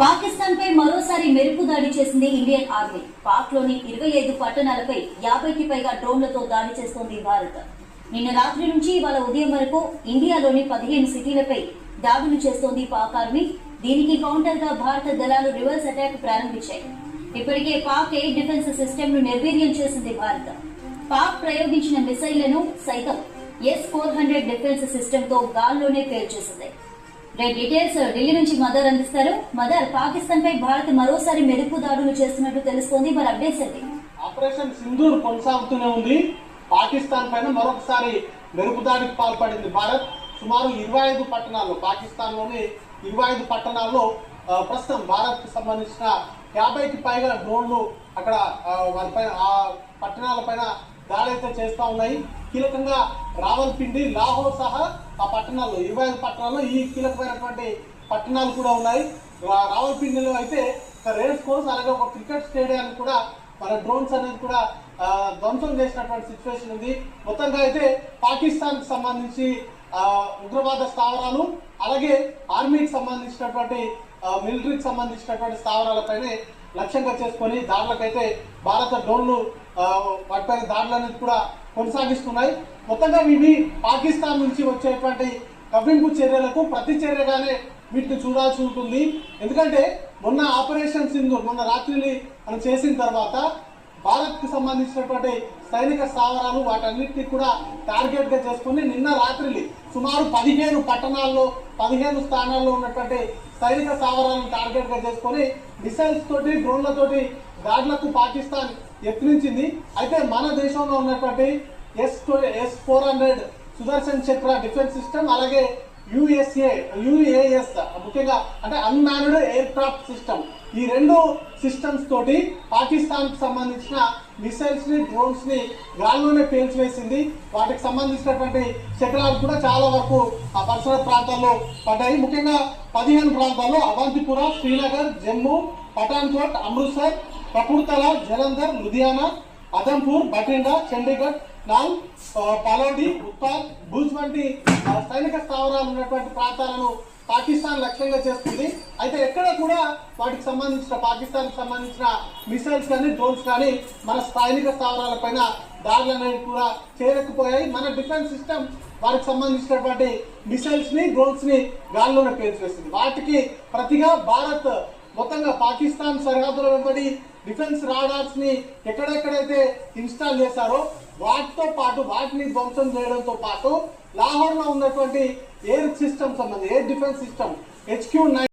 పాకిస్తాన్ పై మరోసారి మెరుపు దాడి చేసింది ఇండియన్ ఆర్మీ. పాక్లోని ఇరవై ఐదు పట్టణాలపై యాభైకి పైగా డ్రోన్లతో దాడి చేస్తోంది భారత్. నిన్న రాత్రి నుంచి ఇవాళ ఉదయం వరకు ఇండియాలోని పదిహేను సిటీలపై దాడులు చేస్తోంది పాక్ ఆర్మీ. దీనికి కౌంటర్గా భారత దళాలు రివర్స్ అటాక్ ప్రారంభించాయి. ఇప్పటికే పాక్ ఎయిర్ డిఫెన్స్ సిస్టమ్ను నిర్వీర్యం చేసింది భారత్. పాక్ ప్రయోగించిన మిసైళ్ళను సైతం ఎస్ ఫోర్ హండ్రెడ్ డిఫెన్స్ సిస్టమ్తో గాల్లోనే పేల్చేసింది. రైట్ డీటెయిల్స్ ఢిల్లీ నుంచి మదర్ అందిస్తారు. మదర్ పాకిస్తాన్ పై భారత్ మరోసారి మెరుపు దాడులు చేస్తున్నట్టు తెలుస్తోంది. మరి అప్డేట్స్ ఏంటి? ఆపరేషన్ సింధూర్ కొనసాగుతూనే ఉంది. పాకిస్తాన్ పైన మరొకసారి మెరుపు దాడికి పాల్పడింది భారత్. సుమారు ఇరవై ఐదు పట్టణాల్లో పాకిస్తాన్లోని ఇరవై ఐదు పట్టణాల్లో ప్రస్తుతం భారత్కు సంబంధించిన యాభైకి పైగా డ్రోన్లు అక్కడ ఆ, వారిపైన ఆ పట్టణాల దాడైతే చేస్తూ అయితే ఉన్నాయి. కీలకంగా రావల్పిండి లాహోర్ సహా ఆ పట్టణాల్లో ఇరవై ఐదు పట్టణాల్లో ఈ కీలకమైనటువంటి పట్టణాలు కూడా ఉన్నాయి. రావల్పిండిలో అయితే ఒక రేస్ కోర్స్ అలాగే ఒక క్రికెట్ స్టేడియాన్ని కూడా మన డ్రోన్స్ అనేది కూడా ధ్వంసం చేసినటువంటి సిచ్యువేషన్ ఉంది. మొత్తంగా అయితే పాకిస్తాన్కి సంబంధించి ఉగ్రవాద స్థావరాలు అలాగే ఆర్మీకి సంబంధించినటువంటి మిలిటరీకి సంబంధించినటువంటి స్థావరాలపైనే లక్ష్యంగా చేసుకొని దాడులకైతే భారత డ్రోన్లు ఆ, వాటిపైన దాడులు అనేది కూడా కొనసాగిస్తున్నాయి. మొత్తంగా ఇవి పాకిస్తాన్ నుంచి వచ్చేటువంటి కవ్వింపు చర్యలకు ప్రతి చర్యగానే వీటిని చూడాల్సి ఉంటుంది. ఎందుకంటే మొన్న ఆపరేషన్ సింధు మొన్న రాత్రిని మనం చేసిన తర్వాత సంబంధించినటువంటి సైనిక స్థావరాలు వాటన్నిటిని కూడా టార్గెట్గా చేసుకుని నిన్న రాత్రి సుమారు పదిహేను పట్టణాల్లో పదిహేను స్థానాల్లో ఉన్నటువంటి సైనిక స్థావరాలను టార్గెట్గా చేసుకొని మిసైల్స్ తోటి డ్రోన్లతోటి దాడులకు పాకిస్తాన్ యత్నించింది అయితే మన దేశంలో ఉన్నటువంటి S S four hundred Sudarshan Chakra defence system అలాగే యుఎస్ఏ యుఏఎస్ ముఖ్యంగా అంటే అన్మాన్డ్ ఎయిర్ క్రాఫ్ట్ సిస్టమ్. ఈ రెండు సిస్టమ్స్ తోటి పాకిస్తాన్కి సంబంధించిన మిసైల్స్ని డ్రోన్స్ని డ్రోన్స్ గాల్లోనే పేల్చివేసింది. వాటికి సంబంధించినటువంటి శకలాలు కూడా చాలా వరకు ఆ పరిసర ప్రాంతాల్లో పడ్డాయి. ముఖ్యంగా పదిహేను ప్రాంతాల్లో అవంతిపుర శ్రీనగర్ జమ్మూ పఠాన్కోట్ అమృత్సర్ కపుర్తల జలంధర్ లుధియానా అదంపూర్ బఠిండా చండీగఢ్ నాల్ పలోడి పలౌడి భూజ్ వంటి స్థావరాలు ఉన్నటువంటి ప్రాంతాలను పాకిస్తాన్ లక్ష్యంగా చేస్తుంది. అయితే ఎక్కడ కూడా వాటికి సంబంధించిన పాకిస్తాన్కి సంబంధించిన మిసైల్స్ కానీ డ్రోన్స్ కానీ మన స్థానిక స్థావరాల పైన దాడులు అనేవి కూడా చేరకపోయాయి మన డిఫెన్స్ సిస్టమ్ వారికి సంబంధించినటువంటి మిసైల్స్ని డ్రోన్స్ని గాల్లోనే పేల్చివేసింది. వాటికి ప్రతిగా భారత్ మొత్తంగా పాకిస్తాన్ సరిహద్దుల వెంబడి డిఫెన్స్ రాడార్స్ని ఎక్కడెక్కడైతే ఇన్స్టాల్ చేశారో వాటితో పాటు వాటిని ధ్వంసం చేయడంతో పాటు లాహోర్లో ఉన్నటువంటి ఎయిర్ సిస్టమ్ సంబంధించి air defence system HQ nine